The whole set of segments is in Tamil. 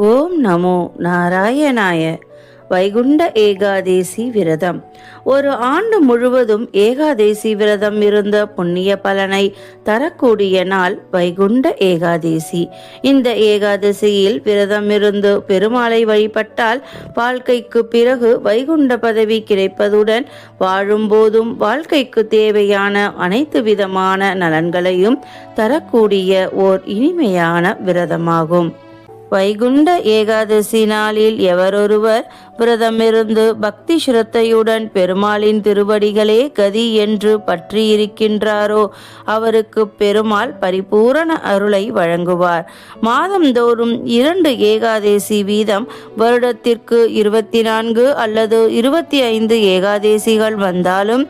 ஓம் நமோ நாராயணாய. வைகுண்ட ஏகாதேசி விரதம். ஒரு ஆண்டு முழுவதும் ஏகாதேசி விரதம் இருந்த புண்ணிய பலனை தரக்கூடிய நாள் வைகுண்ட ஏகாதேசி. இந்த ஏகாதசியில் விரதம் இருந்து பெருமாளை வழிபட்டால் வாழ்க்கைக்கு பிறகு வைகுண்ட பதவி கிடைப்பதுடன் வாழும்போதும் வாழ்க்கைக்கு தேவையான அனைத்து விதமான நலன்களையும் தரக்கூடிய ஓர் இனிமையான விரதமாகும். வைகுண்ட ஏகாதசி நாளில் எவரொருவர் விரதமிருந்து பக்தி சிரத்தையுடன் பெருமாளின் திருவடிகளே கதி என்று பற்றியிருக்கின்றாரோ அவருக்கு பெருமாள் பரிபூரண அருளை வழங்குவார். மாதந்தோறும் இரண்டு ஏகாதேசி வீதம் வருடத்திற்கு இருபத்தி நான்கு அல்லது இருபத்தி ஐந்து ஏகாதேசிகள் வந்தாலும்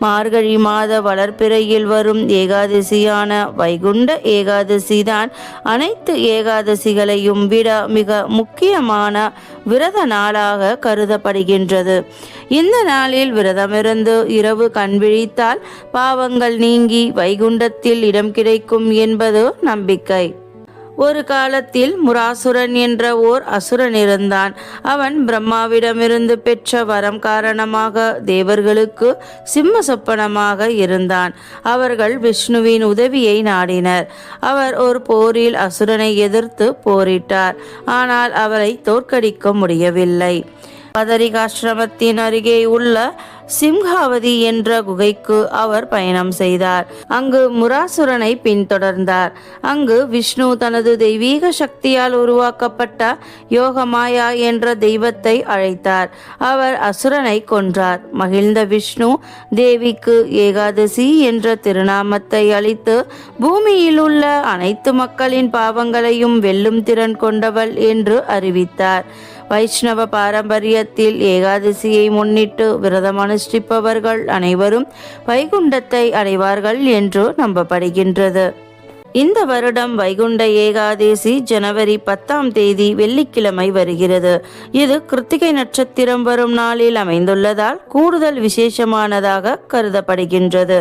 மார்கழி மாத வளர்ப்பிறையில் வரும் ஏகாதசியான வைகுண்ட ஏகாதசி தான் அனைத்து ஏகாதசிகளையும் விட மிக முக்கியமான விரத நாளாக கருதப்படுகின்றது. இந்த நாளில் விரதமிருந்து இரவு கண்விழித்தால் பாவங்கள் நீங்கி வைகுண்டத்தில் இடம் கிடைக்கும் என்பது நம்பிக்கை. ஒரு காலத்தில் முராசுரன் என்ற ஓர் அசுரன் இருந்தான். அவன் பிரம்மாவிடமிருந்து பெற்ற வரம் காரணமாக தேவர்களுக்கு சிம்ம சொப்பனமாக இருந்தான். அவர்கள் விஷ்ணுவின் உதவியை நாடினர். அவர் ஒரு போரில் அசுரனை எதிர்த்து போரிட்டார். ஆனால் அவரை தோற்கடிக்க முடியவில்லை. பதரிகாசிரமத்தின் அருகே உள்ள சிம்ஹாவதி என்ற குகைக்கு அவர் பயணம் செய்தார். அங்கு முராசுரனை பின்தொடர்ந்தார். அங்கு விஷ்ணு தனது தெய்வீக சக்தியால் உருவாக்கப்பட்ட யோகமாயா என்ற தெய்வத்தை அழைத்தார். அவர் அசுரனை கொன்றார். மகிழ்ந்த விஷ்ணு தேவிக்கு ஏகாதசி என்ற திருநாமத்தை அளித்து பூமியில் உள்ள அனைத்து மக்களின் பாவங்களையும் வெல்லும் திறன் கொண்டவள் என்று அறிவித்தார். வைஷ்ணவ பாரம்பரியத்தில் ஏகாதசியை முன்னிட்டு விரதம் அனுஷ்டிப்பவர்கள் அனைவரும் வைகுண்டத்தை அடைவார்கள் என்று நம்பப்படுகின்றது. இந்த வருடம் வைகுண்ட ஏகாதேசி ஜனவரி பத்தாம் தேதி வெள்ளிக்கிழமை வருகிறது. இது கிருத்திகை நட்சத்திரம் வரும் நாளில் அமைந்துள்ளதால் கூடுதல் விசேஷமானதாக கருதப்படுகின்றது.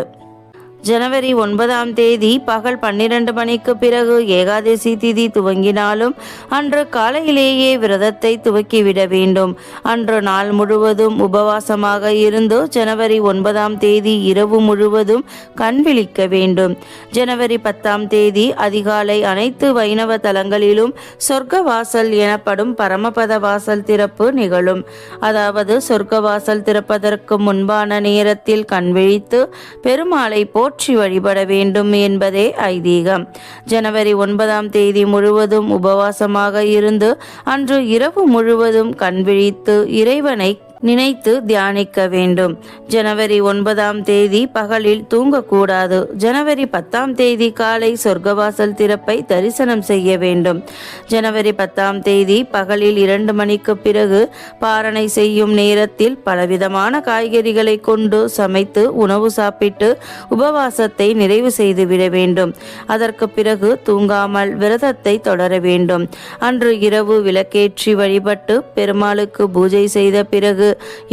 ஜனவரி ஒன்பதாம் தேதி பகல் பன்னிரண்டு மணிக்கு பிறகு ஏகாதசி திதி துவங்கினாலும் அன்று காலையிலேயே விரதத்தை துவக்கிவிட வேண்டும். அன்று நாள் முழுவதும் உபவாசமாக இருந்து ஜனவரி ஒன்பதாம் தேதி இரவு முழுவதும் கண் விழிக்க வேண்டும். ஜனவரி பத்தாம் தேதி அதிகாலை அனைத்து வைணவ தலங்களிலும் சொர்க்க வாசல் எனப்படும் பரமபத வாசல் திறப்பு நிகழும். அதாவது சொர்க்க வாசல் திறப்பதற்கு முன்பான நேரத்தில் கண் விழித்து பெருமாளை போல் போற்றி வழிபட வேண்டும் என்பதே ஐதீகம். ஜனவரி ஒன்பதாம் தேதி முழுவதும் உபவாசமாக இருந்து அன்று இரவு முழுவதும் கண்விழித்து இறைவனை நினைத்து தியானிக்க வேண்டும். ஜனவரி ஒன்பதாம் தேதி பகலில் தூங்கக்கூடாது. ஜனவரி பத்தாம் தேதி காலை சொர்க்கவாசல் திறப்பை தரிசனம் செய்ய வேண்டும். ஜனவரி பத்தாம் தேதி பகலில் இரண்டு மணிக்கு பிறகு பாரணை செய்யும் நேரத்தில் பலவிதமான காய்கறிகளை கொண்டு சமைத்து உணவு சாப்பிட்டு உபவாசத்தை நிறைவு செய்துவிட வேண்டும். அதற்கு பிறகு தூங்காமல் விரதத்தை தொடர வேண்டும். அன்று இரவு விளக்கேற்றி வழிபட்டு பெருமாளுக்கு பூஜை செய்த பிறகு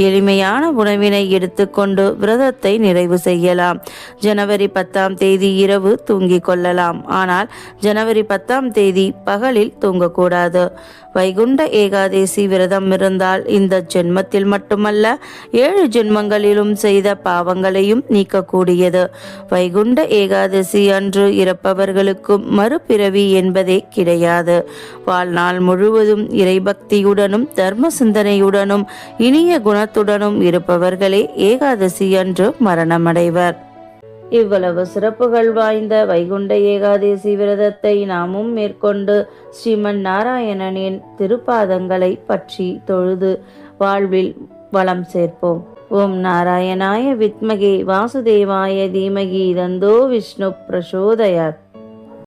எளிமையான உணவினை எடுத்துக்கொண்டு விரதத்தை நிறைவு செய்யலாம். ஜனவரி பத்தாம் தேதி இரவு தூங்கிக் கொள்ளலாம். ஆனால் ஜனவரி பத்தாம் தேதி பகலில் தூங்கக்கூடாது. வைகுண்ட ஏகாதேசி விரதம் இருந்தால் இந்த ஜென்மத்தில் மட்டுமல்ல ஏழு ஜென்மங்களிலும் செய்த பாவங்களையும் நீக்கக்கூடியது. வைகுண்ட ஏகாதசி அன்று இறப்பவர்களுக்கும் மறுபிறவி என்பதே கிடையாது. வாழ்நாள் முழுவதும் இறைபக்தியுடனும் தர்ம சிந்தனையுடனும் இனிய குணத்துடனும் இருப்பவர்களே ஏகாதசி அன்று மரணமடைவர். இவ்வளவு சிறப்புகள் வாய்ந்த வைகுண்ட ஏகாதேசி விரதத்தை நாமும் மேற்கொண்டு ஸ்ரீமன் நாராயணனின் திருப்பாதங்களை பற்றி தொழுது வாழ்வில் வளம் சேர்ப்போம். ஓம் நாராயணாய வித்மகே வாசுதேவாய தீமகி தந்தோ விஷ்ணு பிரசோதயாத்.